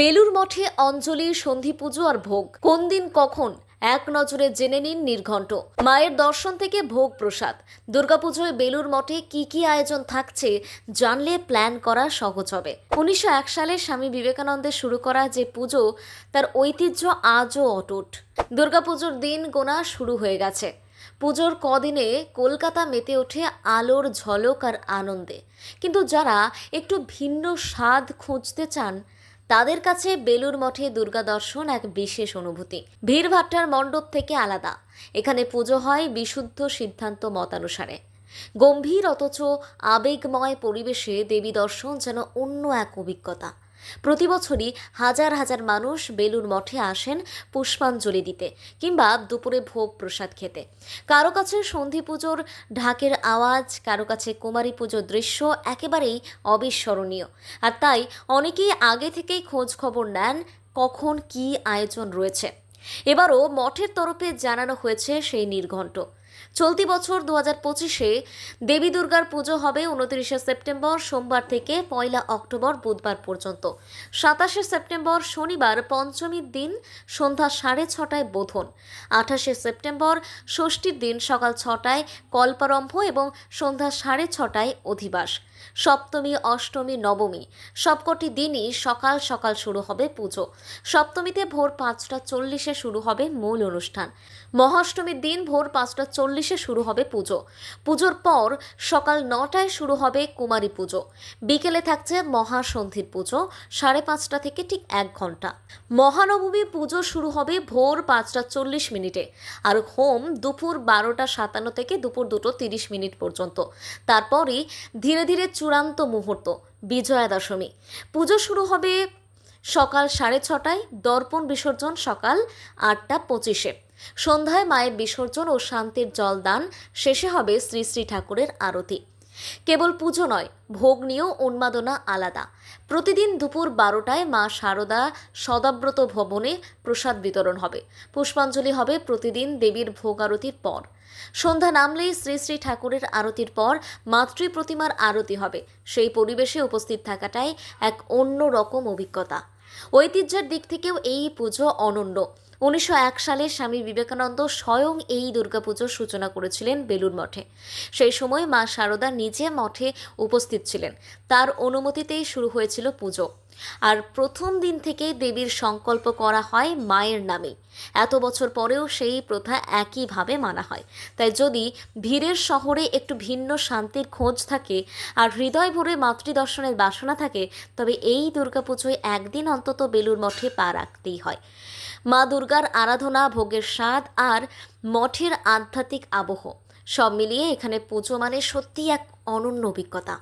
বেলুর মঠে অঞ্জলি, সন্ধি পুজো আর ভোগ। কোন দিন কখন? এক নজরে জেনে নিন নির্ঘণ্ট। মায়ের দর্শন থেকে ভোগ প্রসাদ। দুর্গাপুজোয় বেলুর মঠে কি কি আয়োজন থাকছে জানলে প্ল্যান করা সহজ হবে। উনিশশো এক সালে স্বামী বিবেকানন্দের শুরু করা যে পুজো, তার ঐতিহ্য আজও অটুট। দুর্গাপুজোর দিন গোনা শুরু হয়ে গেছে। পুজোর কদিনে কলকাতা মেতে ওঠে আলোর ঝলক আর আনন্দে। কিন্তু যারা একটু ভিন্ন স্বাদ খুঁজতে চান তাদের কাছে বেলুর মঠে দুর্গা দর্শন এক বিশেষ অনুভূতি। ভিড়ভাট্টার মণ্ডপ থেকে আলাদা। এখানে পুজো হয় বিশুদ্ধ সিদ্ধান্ত মতানুসারে। গম্ভীর অথচ আবেগময় পরিবেশে দেবী দর্শন যেন অন্য এক অভিজ্ঞতা। প্রতি বছরই হাজার হাজার মানুষ বেলুর মঠে আসেন পুষ্পাঞ্জলি দিতে কিংবা দুপুরে ভোগ প্রসাদ খেতে। কারও কাছে সন্ধি পুজোর ঢাকের আওয়াজ, কারও কাছে কুমারী পুজোর দৃশ্য একেবারেই অবিস্মরণীয়। আর তাই অনেকেই আগে থেকেই খোঁজ খবর নেন কখন কী আয়োজন রয়েছে। এবারও মঠের তরফে জানানো হয়েছে সেই নির্ঘণ্ট। চলতি বছর দু হাজার পঁচিশে দেবী দুর্গার পুজো হবে উনত্রিশে সেপ্টেম্বর, সোমবার থেকে পয়লা অক্টোবর বুধবার পর্যন্ত। সাতাশে সেপ্টেম্বর শনিবার পঞ্চমীর দিন সন্ধ্যা সাড়ে ছটায় বোধন। আঠাশে সেপ্টেম্বর ষষ্ঠীর দিন সকাল ছটায় কল্পারম্ভ এবং সন্ধ্যা সাড়ে ছটায় অধিবাস। সপ্তমী, অষ্টমী, নবমী সবকটি দিনই সকাল সকাল শুরু হবে পুজো। সপ্তমীতে ভোর পাঁচটা চল্লিশে শুরু হবে মূল অনুষ্ঠান। মহাষ্টমীর দিন ভোর পাঁচটা চল্লিশে শুরু হবে পুজো। পুজোর পর সকাল নটায় শুরু হবে কুমারী পুজো। বিকেলে থাকছে মহাসন্ধির পুজো, সাড়ে পাঁচটা থেকে ঠিক এক ঘণ্টা। মহানবমী পুজো শুরু হবে ভোর পাঁচটা চল্লিশ মিনিটে আর হোম দুপুর বারোটা সাতান্ন থেকে দুপুর দুটো তিরিশ মিনিট পর্যন্ত। তারপরই ধীরে ধীরে চূড়ান্ত মুহূর্ত বিজয়া দশমী পুজো শুরু হবে সকাল সাড়ে ছটায়, দর্পণ বিসর্জন সকাল আটটা পঁচিশে। সন্ধ্যায় মায়ের বিসর্জন ও শান্তির জলদান, শেষে হবে শ্রী শ্রী ঠাকুরের আরতি। কেবল পুজো নয়, ভোগ নিয়েও উন্মাদনা আলাদা। প্রতিদিন দুপুর বারোটায় মা শারদা সদাব্রত ভবনে প্রসাদ বিতরণ হবে। পুষ্পাঞ্জলি হবে প্রতিদিন দেবীর ভোগ আরতির পর। সন্ধ্যা নামলেই শ্রী শ্রী ঠাকুরের আরতির পর মাতৃ প্রতিমার আরতি হবে। সেই পরিবেশে উপস্থিত থাকাটাই এক অন্য রকম অভিজ্ঞতা। ঐতিহ্যের দিক থেকেও এই পুজো অনন্য। উনিশশো এক সালে স্বামী বিবেকানন্দ স্বয়ং এই দুর্গাপুজোর সূচনা করেছিলেন বেলুর মঠে। সেই সময় মা শারদা নিজে মঠে উপস্থিত ছিলেন। তার অনুমতিতেই শুরু হয়েছিল পুজো। আর প্রথম দিন থেকেই দেবীর সংকল্প করা হয় মায়ের নামে। এত বছর পরেও সেই প্রথা একইভাবে মানা হয়। তাই যদি ভিড়ের শহরে একটু ভিন্ন শান্তির খোঁজ থাকে আর হৃদয় ভরে মাতৃদর্শনের বাসনা থাকে, তবে এই দুর্গাপুজোয় একদিন অন্তত বেলুর মঠে পা রাখতেই হয়। মা দুর্গার আরাধনা, ভোগের স্বাদ আর মঠের আধ্যাত্মিক আবহ সব মিলিয়ে এখানে পুজো মানে সত্যিই এক অনন্য অভিজ্ঞতা।